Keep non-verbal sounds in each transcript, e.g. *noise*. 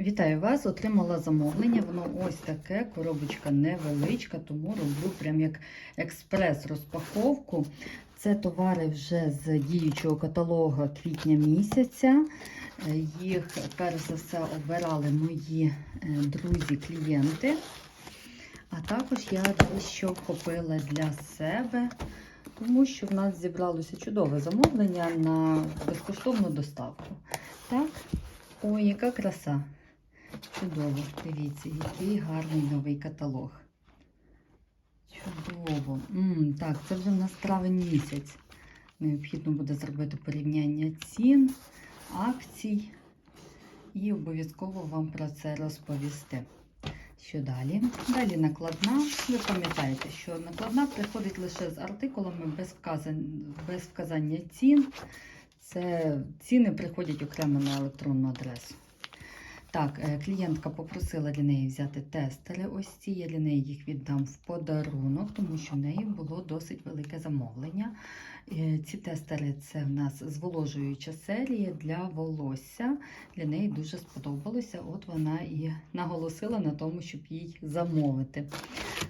Вітаю вас! Отримала замовлення. Воно ось таке, коробочка невеличка, тому роблю прям як експрес-розпаковку. Це товари вже з діючого каталогу квітня місяця. Їх перш за все обирали мої е, друзі-клієнти. А також я дещо купила для себе, тому що в нас зібралося чудове замовлення на безкоштовну доставку. Так, ой, яка краса! Чудово, дивіться, який гарний новий каталог. Чудово. М, так, це вже в нас травень місяць. Необхідно буде зробити порівняння цін, акцій і обов'язково вам про це розповісти. Що далі? Далі накладна. Ви пам'ятаєте, що накладна приходить лише з артикулами без, вказан... без вказання цін. Це ціни приходять окремо на електронну адресу. Так, е, клієнтка попросила для неї взяти тестери. Ось ці я для неї їх віддам в подарунок, тому що в неї було досить велике замовлення. Е, Ці тестери це в нас зволожуюча серія для волосся. Для неї дуже сподобалося. От вона і наголосила на тому, щоб їй замовити.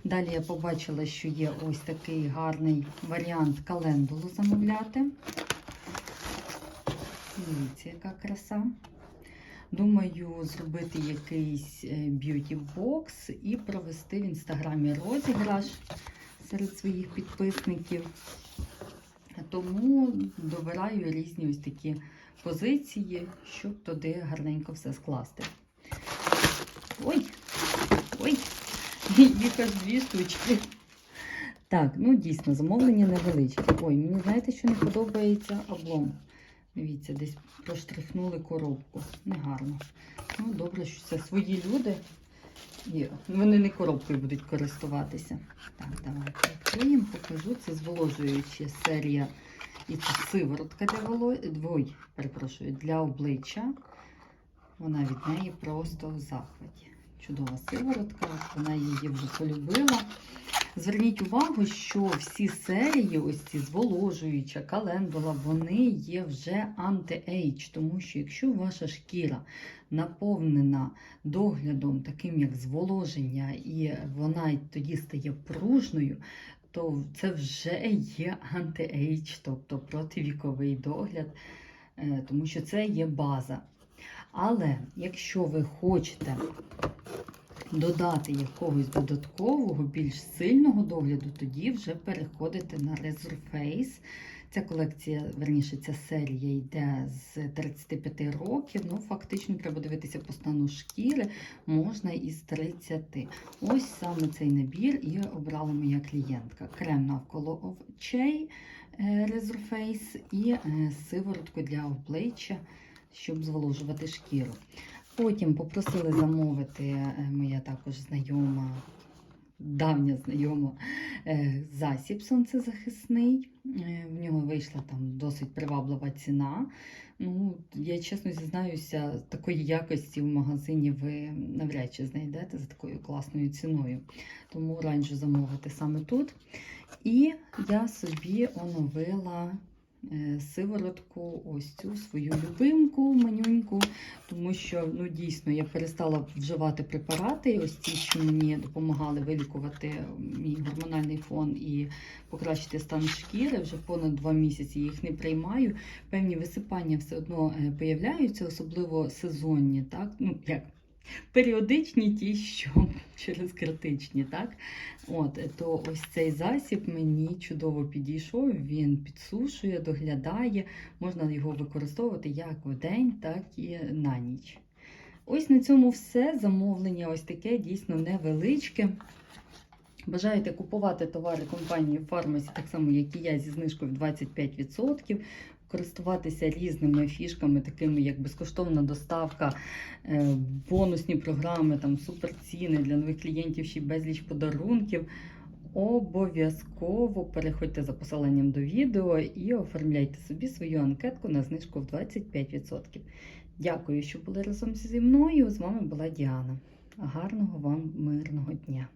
Далі я побачила, що є ось такий гарний варіант календулу замовляти. Дивіться, яка краса. Думаю, зробити якийсь б'юті-бокс і провести в інстаграмі розіграш серед своїх підписників. Тому добираю різні ось такі позиції, щоб туди гарненько все скласти. Ой! Ой! *laughs* Їх аж дві штучки. Так, ну дійсно, замовлення невеличке. Ой, мені знаєте, що не подобається облом. Дивіться, десь проштрихнули коробку. Негарно. Ну, добре, що це свої люди. І вони не коробкою будуть користуватися. Так, давайте відкриємо, покажу. Це зволожуюча серія. І це сиворотка для волосся. Ой, перепрошую, для обличчя. Вона від неї просто в захваті. Чудова сиворотка, вона її вже полюбила. Зверніть увагу, що всі серії, ось ці зволожуюча, календула, вони є вже анти-ейдж, тому що якщо ваша шкіра наповнена доглядом, таким як зволоження, і вона тоді стає пружною, то це вже є анти-ейдж, тобто противіковий догляд, е, тому що це є база. Але якщо ви хочете додати якогось додаткового, більш сильного догляду, тоді вже переходите на Resurface. Ця колекція, верніше, ця серія йде з 35 років. Ну, фактично, треба дивитися по стану шкіри, можна із 30. Ось саме цей набір і обрала моя клієнтка. Крем навколо очей е, Resurface і е, сиворотку для обличчя, щоб зволожувати шкіру. Потім попросили замовити е, моя також знайома, давня знайома е, засіб сонцезахисний. Е, В нього вийшла там досить приваблива ціна. Ну, Я чесно зізнаюся, такої якості в магазині ви навряд чи знайдете за такою класною ціною. Тому раджу замовити саме тут. І я собі оновила сиворотку, ось цю свою любимку манюньку, тому що ну дійсно я перестала вживати препарати, ось ті, що мені допомагали вилікувати мій гормональний фон і покращити стан шкіри. Вже понад два місяці їх не приймаю. Певні висипання все одно е, появляються, особливо сезонні, так? Ну, як? Періодичні ті, що *laughs* через критичні, так? От, то ось цей засіб мені чудово підійшов, він підсушує, доглядає, можна його використовувати як в день, так і на ніч. Ось на цьому все. Замовлення ось таке, дійсно невеличке. Бажаєте купувати товари компанії Pharmacy, так само, як і я, зі знижкою в 25%, користуватися різними фішками, такими як безкоштовна доставка, е, бонусні програми, там суперціни для нових клієнтів, ще безліч подарунків. Обов'язково переходьте за посиланням до відео і оформляйте собі свою анкетку на знижку в 25%. Дякую, що були разом зі мною. З вами була Діана. Гарного вам мирного дня!